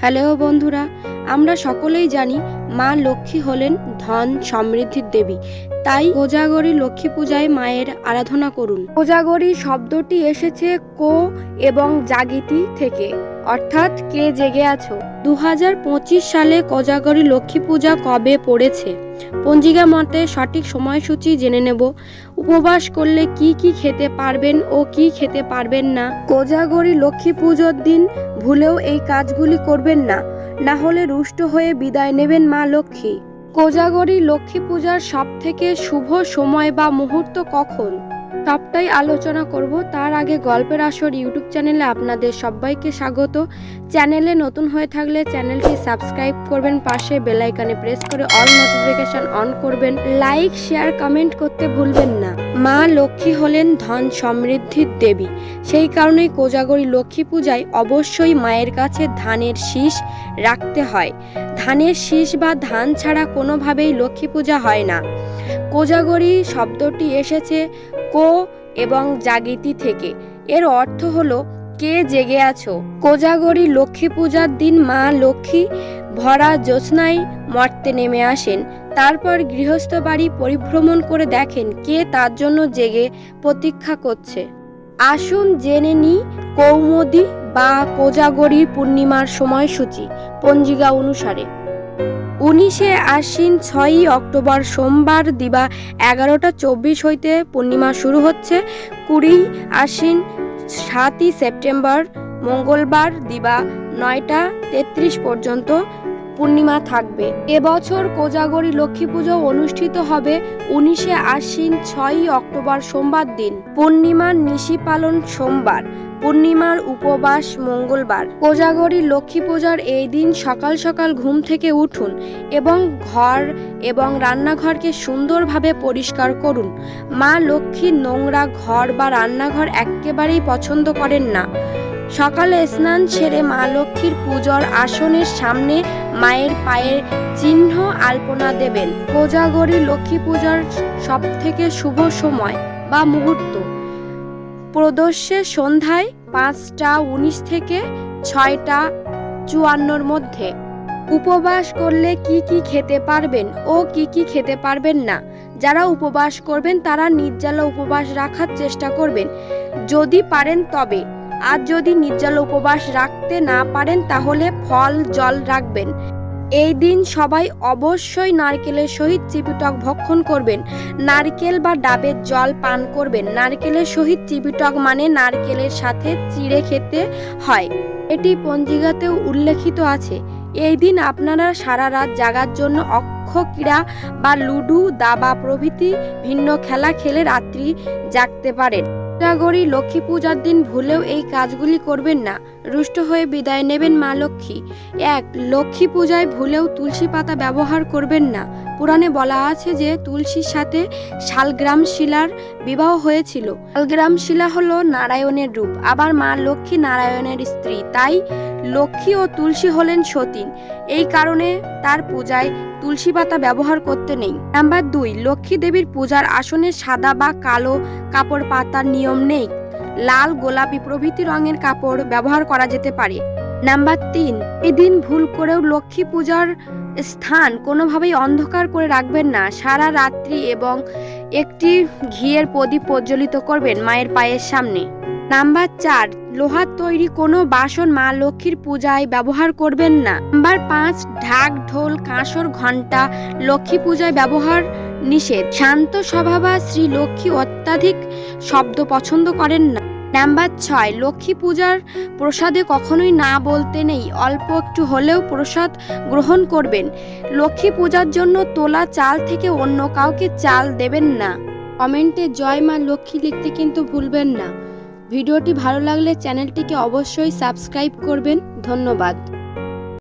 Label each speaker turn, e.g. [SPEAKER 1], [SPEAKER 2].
[SPEAKER 1] Hello বন্ধুরা, আমরা সকলেই জানি মা লক্ষ্মী হলেন ধন সমৃদ্ধির দেবী। তাই কোজাগরী লক্ষ্মী পূজায় মায়ের আরাধনা করুন। কোজাগরী শব্দটি এসেছে কো এবং জাগিতি থেকে, অর্থাৎ কে জেগে আছো? দু হাজার পঁচিশ সালে কোজাগরী লক্ষ্মী পূজা কবে পড়েছে? পঞ্জিকা মতে সঠিক সময়সূচি জেনে নেব। উপবাস করলে কি কি খেতে পারবেন ও কি খেতে পারবেন না? কোজাগরি লক্ষ্মী পুজোর দিন ভুলেও এই কাজগুলি করবেন না না হলে রুষ্ট হয়ে বিদায় নেবেন মা লক্ষ্মী। কোজাগরি লক্ষ্মী পূজার সব থেকে শুভ সময় বা মুহূর্ত কখন? সবটাই আলোচনা করব। তার আগে গল্পের আসর ইউটিউব চ্যানেলে আপনাদের সবাইকে স্বাগত। চ্যানেলে নতুন হয়ে থাকলে চ্যানেলটি সাবস্ক্রাইব করবেন, পাশে বেল আইকনে প্রেস করে অল নোটিফিকেশন অন করবেন। লাইক, শেয়ার, কমেন্ট করতে ভুলবেন না। মা লক্ষ্মী হলেন ধন সমৃদ্ধির দেবী। সেই কারণেই কোজাগরী লক্ষ্মী পূজায় অবশ্যই মায়ের কাছে ধানের শীষ রাখতে হয়। ধানের শীষ বা ধান ছাড়া কোনোভাবেই লক্ষ্মী পূজা হয় না। কোজাগরী শব্দটি এসেছে কো এবং জাগিতি থেকে। এর অর্থ হলো, কে জেগে আছো? কোজাগরী লক্ষ্মী পূজার দিন মা লক্ষ্মী ভরা জ্যোৎস্নায় মর্তে নেমে আসেন। তারপর গৃহস্থ বাড়ি পরিভ্রমণ করে দেখেন কে তার জন্য জেগে প্রতীক্ষা করছে। আসুন জেনে নি কৌমদি বা কোজাগরী পূর্ণিমার সময়সূচি, পঞ্জিকা অনুসারে। উনিশে আশ্বিন ছয়ই অক্টোবর সোমবার দিবা এগারোটা চব্বিশ হইতে পূর্ণিমা শুরু হচ্ছে। কুড়ি আশ্বিন সাতই সেপ্টেম্বর মঙ্গলবার দিবা নয়টা তেত্রিশ পর্যন্ত পূর্ণিমা থাকবে। এবছর কোজাগরী লক্ষ্মী পুজো অনুষ্ঠিত হবে উনিশে আশ্বিন ছয়ই অক্টোবর সোমবার দিন। পূর্ণিমার নিশি পালন সোমবার, পূর্ণিমার উপবাস মঙ্গলবার। কোজাগরী লক্ষ্মী পূজার এই দিন সকাল সকাল ঘুম থেকে উঠুন এবং ঘর এবং রান্নাঘরকে সুন্দরভাবে পরিষ্কার করুন। মা লক্ষ্মী নোংরা ঘর বা রান্নাঘর একেবারেই পছন্দ করেন না। সকালে স্নান সেরে মা লক্ষ্মীর পুজোর আসনের সামনে মায়ের পায়ের চিহ্ন আলপনা দেবেন। কোজাগরী লক্ষ্মী পূজার সব থেকে শুভ সময় বা মুহূর্ত। প্রদোষে সন্ধ্যায় পাঁচটা উনিশ থেকে ছয়টা চুয়ান্নর মধ্যে। উপবাস করলে কি কি খেতে পারবেন ও কি কি খেতে পারবেন না? যারা উপবাস করবেন তারা নির্জালা উপবাস রাখার চেষ্টা করবেন। যদি পারেন তবে। আর যদি নির্জলা উপবাস রাখতে না পারেন, তাহলে ফল, জল রাখবেন। এই দিন সবাই অবশ্যই নারকেলের সহিত চিপিটক ভক্ষণ করবেন। নারকেল বা ডাবের জল পান করবেন। নারকেলের সহিত চিপিটক মানে নারকেলের সাথে চিড়ে খেতে হয়। এটি পঞ্জিকাতেও উল্লেখিত আছে। এই দিন আপনারা সারা রাত জাগার জন্য অক্ষ, ক্রীড়া বা লুডু, দাবা প্রভৃতি ভিন্ন খেলা খেলে রাত্রি জাগতে পারেন। কোজাগরী লক্ষ্মী পূজার দিন ভুলেও এই কাজগুলি করবেন না। রুষ্ট হয়ে বিদায় নেবেন মা লক্ষ্মী। এক, লক্ষ্মী পূজায় ভুলেও তুলসী পাতা ব্যবহার করবেন না। পুরাণে বলা আছে যে তুলসীর সাথে শালগ্রাম শিলার বিবাহ হয়েছিল। শালগ্রাম শিলা হলো নারায়ণের রূপ। আবার মা লক্ষ্মী নারায়ণের স্ত্রী। তাই লক্ষ্মী ও তুলসী হলেন সতীন। এই কারণে তার পূজায় তুলসী পাতা ব্যবহার করতে নেই। নাম্বার দুই, লক্ষ্মী দেবীর পূজার আসনে সাদা বা কালো কাপড় পাতার নিয়ম নেই। লাল গোলাপি প্রভৃতি রঙের কাপড় ব্যবহার করা যেতে পারে। নাম্বার তিন, এদিন ভুল করেও লক্ষ্মী পূজার স্থান কোনোভাবেই অন্ধকার করে রাখবেন না। সারা রাত্রি এবং একটি ঘিয়ের প্রদীপ প্রজ্বলিত করবেন মায়ের পায়ের সামনে। নাম্বার চার লোহার তৈরি কোনো বাসন মা লক্ষ্মীর পূজায় ব্যবহার করবেন না। নাম্বার পাঁচ, ঢাক, ঢোল, কাঁসর, ঘণ্টা লক্ষ্মী পূজায় ব্যবহার নিষেধ। শান্ত স্বভাবা শ্রী লক্ষ্মী অত্যাধিক শব্দ পছন্দ করেন না। নাম্বার ছয়, লক্ষ্মী পূজার প্রসাদে কখনোই না বলতে নেই, অল্প একটু হলেও প্রসাদ গ্রহণ করবেন। লক্ষ্মী পূজার জন্য তোলা চাল থেকে অন্য কাউকে চাল দেবেন না। কমেন্টে, জয় মা লক্ষ্মী লিখতে কিন্তু ভুলবেন না। ভিডিওটি ভালো লাগলে চ্যানেলটিকে অবশ্যই সাবস্ক্রাইব করবেন। ধন্যবাদ।